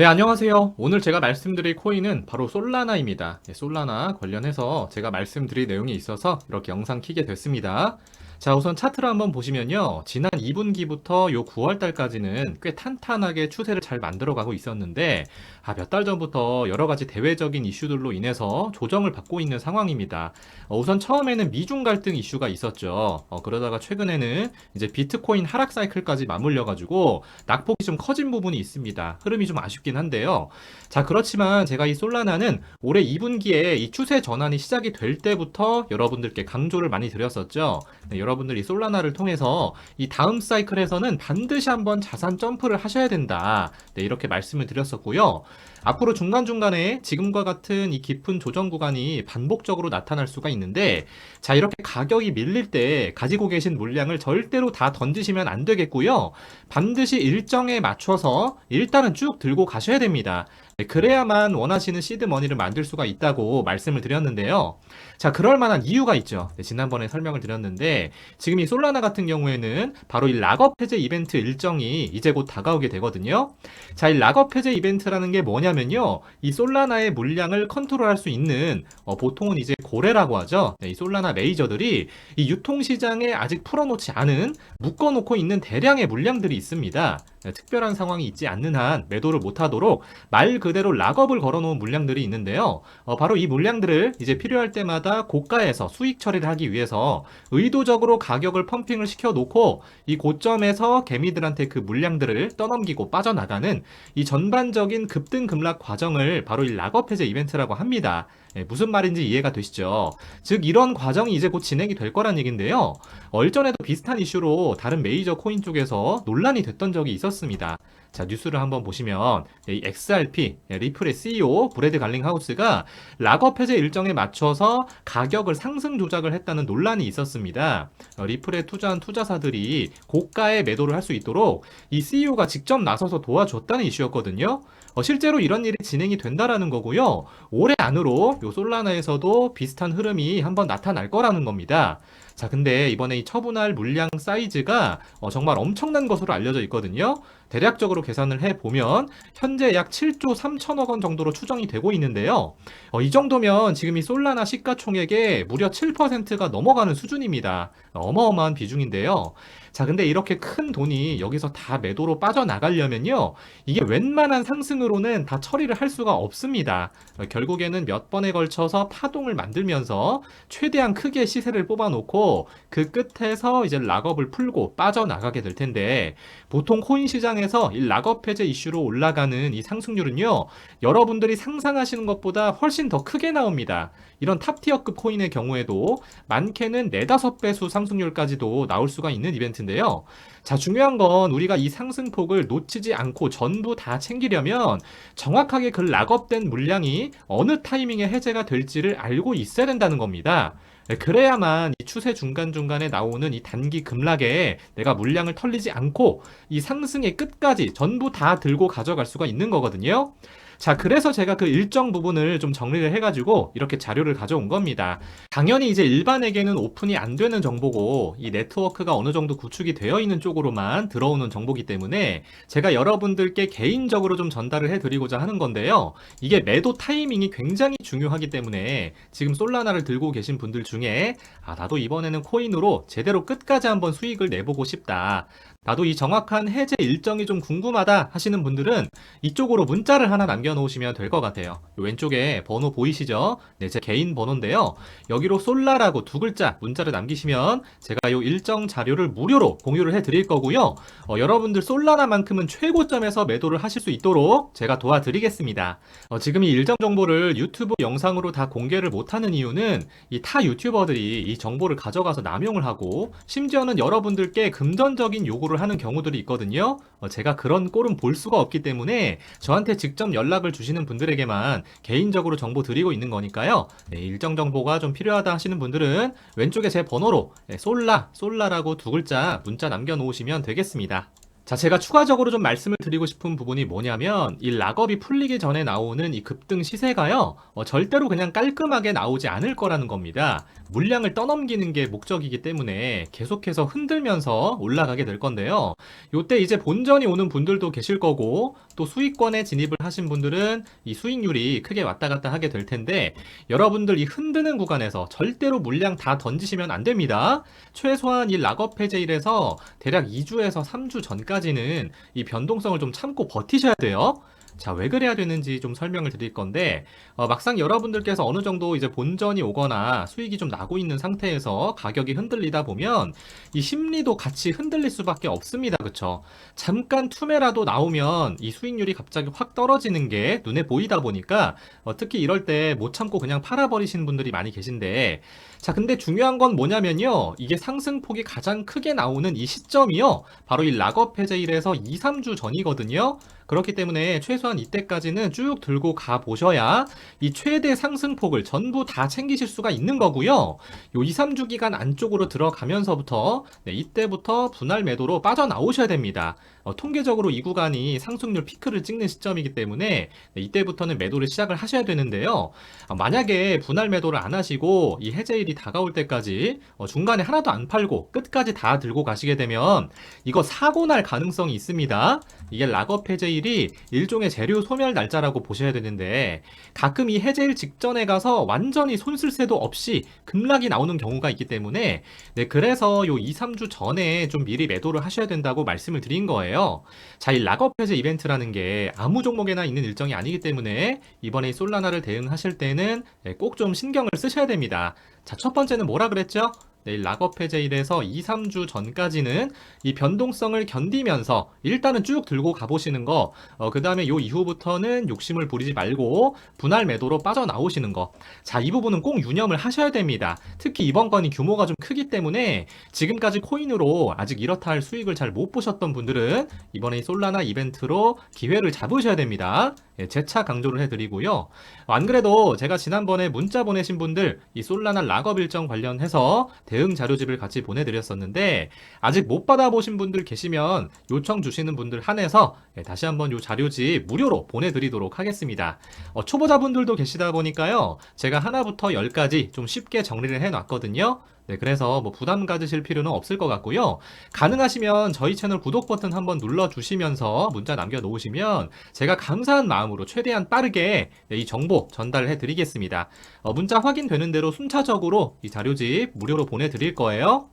네, 안녕하세요. 오늘 제가 말씀드릴 코인은 바로 솔라나입니다. 네, 솔라나 관련해서 제가 말씀드릴 내용이 있어서 이렇게 영상 키게 됐습니다. 자, 우선 차트를 한번 보시면요. 지난 2분기부터 요 9월 달까지는 꽤 탄탄하게 추세를 잘 만들어 가고 있었는데, 아, 몇 달 전부터 여러 가지 대외적인 이슈들로 인해서 조정을 받고 있는 상황입니다. 어, 우선 처음에는 미중 갈등 이슈가 있었죠. 어, 그러다가 최근에는 이제 비트코인 하락 사이클까지 맞물려가지고 낙폭이 좀 커진 부분이 있습니다. 흐름이 좀 아쉽긴 한데요. 자, 그렇지만 제가 이 솔라나는 올해 2분기에 이 추세 전환이 시작이 될 때부터 여러분들께 강조를 많이 드렸었죠. 네, 여러 분들이 솔라나를 통해서 이 다음 사이클에서는 반드시 한번 자산 점프를 하셔야 된다. 네, 이렇게 말씀을 드렸었고요. 앞으로 중간중간에 지금과 같은 이 깊은 조정 구간이 반복적으로 나타날 수가 있는데, 자, 이렇게 가격이 밀릴 때 가지고 계신 물량을 절대로 다 던지시면 안 되겠고요. 반드시 일정에 맞춰서 일단은 쭉 들고 가셔야 됩니다. 네, 그래야만 원하시는 시드 머니를 만들 수가 있다고 말씀을 드렸는데요. 자, 그럴 만한 이유가 있죠. 네, 지난번에 설명을 드렸는데, 지금 이 솔라나 같은 경우에는 바로 이 락업 해제 이벤트 일정이 이제 곧 다가오게 되거든요. 자, 이 락업 해제 이벤트라는 게 뭐냐면요. 이 솔라나의 물량을 컨트롤할 수 있는, 어, 보통은 이제 고래라고 하죠. 네, 이 솔라나 메이저들이 이 유통 시장에 아직 풀어놓지 않은, 묶어놓고 있는 대량의 물량들이 있습니다. 네, 특별한 상황이 있지 않는 한 매도를 못하도록 말 그대로 락업을 걸어놓은 물량들이 있는데요. 어, 바로 이 물량들을 이제 필요할 때마다 고가에서 수익 처리를 하기 위해서 의도적으로 가격을 펌핑을 시켜놓고 이 고점에서 개미들한테 그 물량들을 떠넘기고 빠져나가는 이 전반적인 급등 급락 과정을 바로 이 락업 해제 이벤트라고 합니다. 예, 무슨 말인지 이해가 되시죠? 즉 이런 과정이 이제 곧 진행이 될 거란 얘긴데요. 얼전에도 비슷한 이슈로 다른 메이저 코인 쪽에서 논란이 됐던 적이 있었 습니다. 자 뉴스를 한번 보시면 이 XRP 예, 리플의 CEO 브래드 갈링하우스가 락업 해제 일정에 맞춰서 가격을 상승 조작을 했다는 논란이 있었습니다. 어, 리플에 투자한 투자사들이 고가에 매도를 할 수 있도록 이 CEO가 직접 나서서 도와줬다는 이슈였거든요. 어, 실제로 이런 일이 진행이 된다라는 거고요. 올해 안으로 요 솔라나에서도 비슷한 흐름이 한번 나타날 거라는 겁니다. 자, 근데 이번에 이 처분할 물량 사이즈가 어, 정말 엄청난 것으로 알려져 있거든요. 대략적으로 계산을 해보면 현재 약 7조 3천억 원 정도로 추정이 되고 있는데요. 어, 이 정도면 지금 이 솔라나 시가총액의 무려 7%가 넘어가는 수준입니다. 어마어마한 비중인데요. 자, 근데 이렇게 큰 돈이 여기서 다 매도로 빠져나가려면요. 이게 웬만한 상승으로는 다 처리를 할 수가 없습니다. 어, 결국에는 몇 번에 걸쳐서 파동을 만들면서 최대한 크게 시세를 뽑아놓고 그 끝에서 이제 락업을 풀고 빠져나가게 될 텐데 보통 코인 시장에 서 이 락업 해제 이슈로 올라가는 이 상승률은요. 여러분들이 상상하시는 것보다 훨씬 더 크게 나옵니다. 이런 탑티어급 코인의 경우에도 많게는 4, 5배수 상승률까지도 나올 수가 있는 이벤트인데요. 자, 중요한 건 우리가 이 상승폭을 놓치지 않고 전부 다 챙기려면 정확하게 그 락업된 물량이 어느 타이밍에 해제가 될지를 알고 있어야 된다는 겁니다. 네, 그래야만 이 추세 중간중간에 나오는 이 단기 급락에 내가 물량을 털리지 않고 이 상승의 끝까지 전부 다 들고 가져갈 수가 있는 거거든요. 자, 그래서 제가 그 일정 부분을 좀 정리를 해가지고 이렇게 자료를 가져온 겁니다. 당연히 이제 일반에게는 오픈이 안 되는 정보고 이 네트워크가 어느 정도 구축이 되어 있는 쪽으로만 들어오는 정보기 때문에 제가 여러분들께 개인적으로 좀 전달을 해드리고자 하는 건데요. 이게 매도 타이밍이 굉장히 중요하기 때문에 지금 솔라나를 들고 계신 분들 중에 아, 나도 이번에는 코인으로 제대로 끝까지 한번 수익을 내보고 싶다. 나도 이 정확한 해제 일정이 좀 궁금하다 하시는 분들은 이쪽으로 문자를 하나 남겨놓으시면 될 것 같아요. 왼쪽에 번호 보이시죠? 네, 제 개인 번호인데요. 여기로 솔라라고 두 글자 문자를 남기시면 제가 이 일정 자료를 무료로 공유를 해드릴 거고요. 어, 여러분들 솔라나만큼은 최고점에서 매도를 하실 수 있도록 제가 도와드리겠습니다. 어, 지금 이 일정 정보를 유튜브 영상으로 다 공개를 못하는 이유는 이 타 유튜버들이 이 정보를 가져가서 남용을 하고 심지어는 여러분들께 금전적인 요구를 하는 경우들이 있거든요. 어, 제가 그런 꼴은 볼 수가 없기 때문에 저한테 직접 연락을 주시는 분들에게만 개인적으로 정보 드리고 있는 거니까요. 네, 일정 정보가 좀 필요하다 하시는 분들은 왼쪽에 제 번호로 네, 솔라, 솔라라고 두 글자 문자 남겨놓으시면 되겠습니다. 자, 제가 추가적으로 좀 말씀을 드리고 싶은 부분이 뭐냐면, 이 락업이 풀리기 전에 나오는 이 급등 시세가요, 어, 절대로 그냥 깔끔하게 나오지 않을 거라는 겁니다. 물량을 떠넘기는 게 목적이기 때문에 계속해서 흔들면서 올라가게 될 건데요. 요때 이제 본전이 오는 분들도 계실 거고, 또 수익권에 진입을 하신 분들은 이 수익률이 크게 왔다 갔다 하게 될 텐데, 여러분들 이 흔드는 구간에서 절대로 물량 다 던지시면 안 됩니다. 최소한 이 락업 해제일에서 대략 2주에서 3주 전까지 는 이 변동성을 좀 참고 버티셔야 돼요. 자, 왜 그래야 되는지 좀 설명을 드릴 건데, 어, 막상 여러분들께서 어느 정도 이제 본전이 오거나 수익이 좀 나고 있는 상태에서 가격이 흔들리다 보면 이 심리도 같이 흔들릴 수밖에 없습니다. 그쵸? 잠깐 투매라도 나오면 이 수익률이 갑자기 확 떨어지는 게 눈에 보이다 보니까 어, 특히 이럴 때 못 참고 그냥 팔아버리시는 분들이 많이 계신데, 자, 근데 중요한 건 뭐냐면요. 이게 상승폭이 가장 크게 나오는 이 시점이요. 바로 이 락업 해제일에서 2, 3주 전이거든요. 그렇기 때문에 최소한 이때까지는 쭉 들고 가 보셔야 이 최대 상승폭을 전부 다 챙기실 수가 있는 거고요. 요 2, 3주 기간 안쪽으로 들어가면서부터 네, 이때부터 분할 매도로 빠져나오셔야 됩니다. 어, 통계적으로 이 구간이 상승률 피크를 찍는 시점이기 때문에 네, 이때부터는 매도를 시작을 하셔야 되는데요. 아, 만약에 분할 매도를 안 하시고 이 해제일이 다가올 때까지 어, 중간에 하나도 안 팔고 끝까지 다 들고 가시게 되면 이거 사고 날 가능성이 있습니다. 이게 락업 해제일 이 일종의 재료 소멸 날짜라고 보셔야 되는데 가끔 이 해제일 직전에 가서 완전히 손쓸 새도 없이 급락이 나오는 경우가 있기 때문에 네 그래서 요 2, 3주 전에 좀 미리 매도를 하셔야 된다고 말씀을 드린 거예요. 자, 이 락업 해제 이벤트라는 게 아무 종목에나 있는 일정이 아니기 때문에 이번에 이 솔라나를 대응하실 때는 네, 꼭좀 신경을 쓰셔야 됩니다. 자, 첫 번째는 뭐라 그랬죠? 네, 이 락업 해제 일에서 2, 3주 전까지는 이 변동성을 견디면서 일단은 쭉 들고 가보시는 거, 어, 그 다음에 요 이후부터는 욕심을 부리지 말고 분할 매도로 빠져나오시는 거. 자, 이 부분은 꼭 유념을 하셔야 됩니다. 특히 이번 건이 규모가 좀 크기 때문에 지금까지 코인으로 아직 이렇다 할 수익을 잘 못 보셨던 분들은 이번에 이 솔라나 이벤트로 기회를 잡으셔야 됩니다. 예, 재차 강조를 해드리고요. 안 그래도 제가 지난번에 문자 보내신 분들 이 솔라나 락업 일정 관련해서 대응 자료집을 같이 보내드렸었는데 아직 못 받아보신 분들 계시면 요청 주시는 분들 한해서 예, 다시 한번 요 자료집 무료로 보내드리도록 하겠습니다. 어, 초보자분들도 계시다 보니까요. 제가 하나부터 열까지 좀 쉽게 정리를 해놨거든요. 네, 그래서 뭐 부담 가지실 필요는 없을 것 같고요. 가능하시면 저희 채널 구독 버튼 한번 눌러주시면서 문자 남겨놓으시면 제가 감사한 마음으로 최대한 빠르게 네, 이 정보 전달해 드리겠습니다. 어, 문자 확인되는 대로 순차적으로 이 자료집 무료로 보내드릴 거예요.